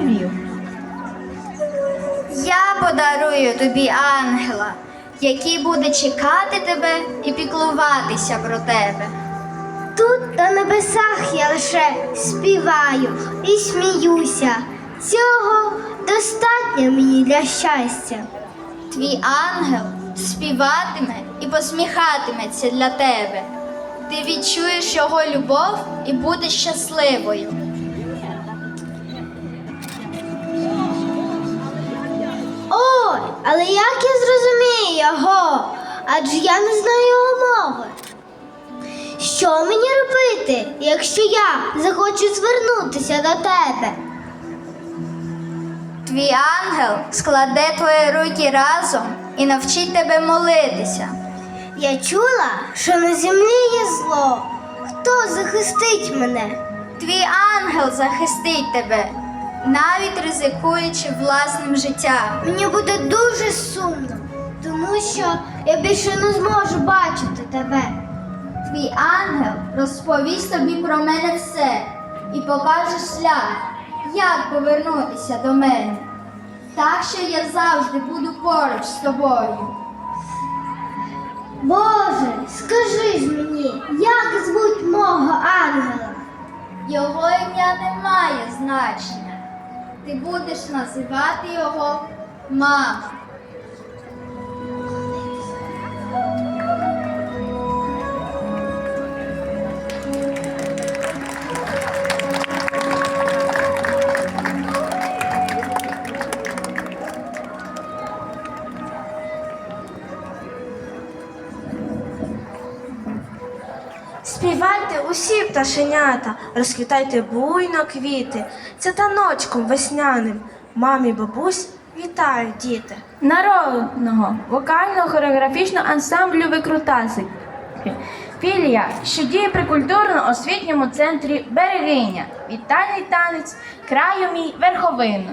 розповів. Я подарую тобі ангела, який буде чекати тебе і піклуватися про тебе. Тут на небесах я лише співаю і сміюся. Цього достатньо мені для щастя. Твій ангел співатиме і посміхатиметься для тебе. Ти відчуєш його любов і будеш щасливою. Але як я зрозумію його? Адже я не знаю його мови. Що мені робити, якщо я захочу звернутися до тебе? Твій ангел складе твої руки разом і навчить тебе молитися. Я чула, що на землі є зло. Хто захистить мене? Твій ангел захистить тебе, навіть ризикуючи власним життям. Мені буде дуже сумно, тому що я більше не зможу бачити тебе. Твій ангел розповість тобі про мене все і покаже шлях, як повернутися до мене. Так що я завжди буду поруч з тобою. Боже, скажи ж мені, як звуть мого ангела? Його ім'я не має значення. Ти будеш називати його мама. Співайте усі пташенята, розквітайте буйно квіти. Це таночком весняним. Мамі бабусь вітають діти. Народного вокально-хореографічного ансамблю Викрутаси. Філія, що діє при культурно-освітньому центрі Берегиня. Вітальний танець, краю мій верховину.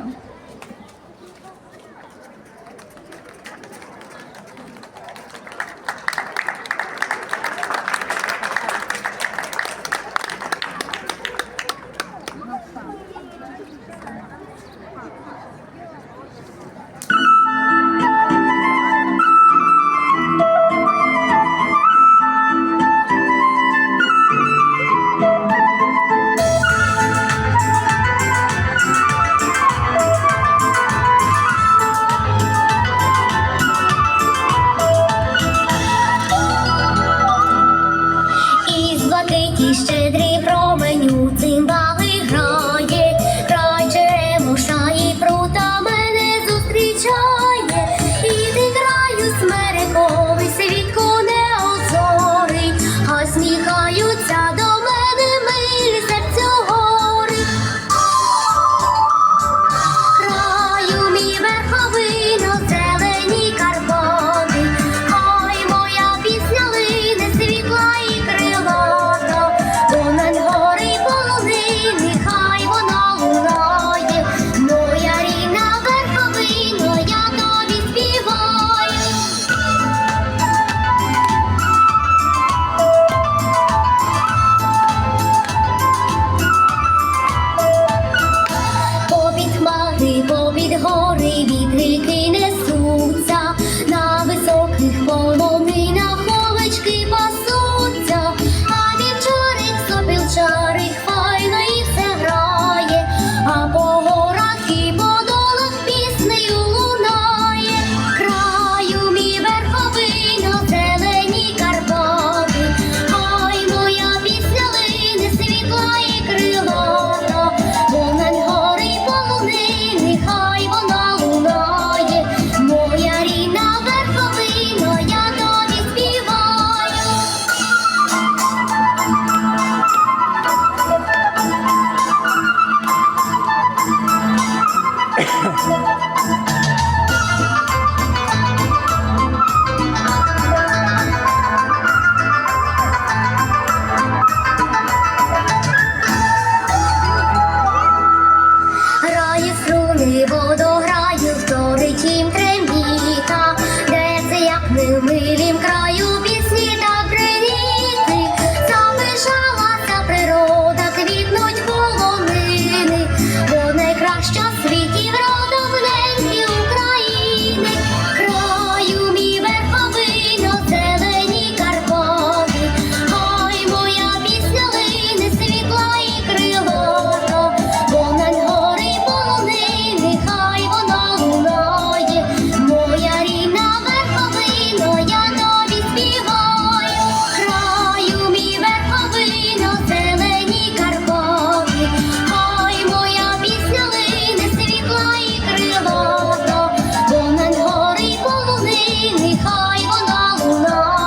フフフ。воно луно.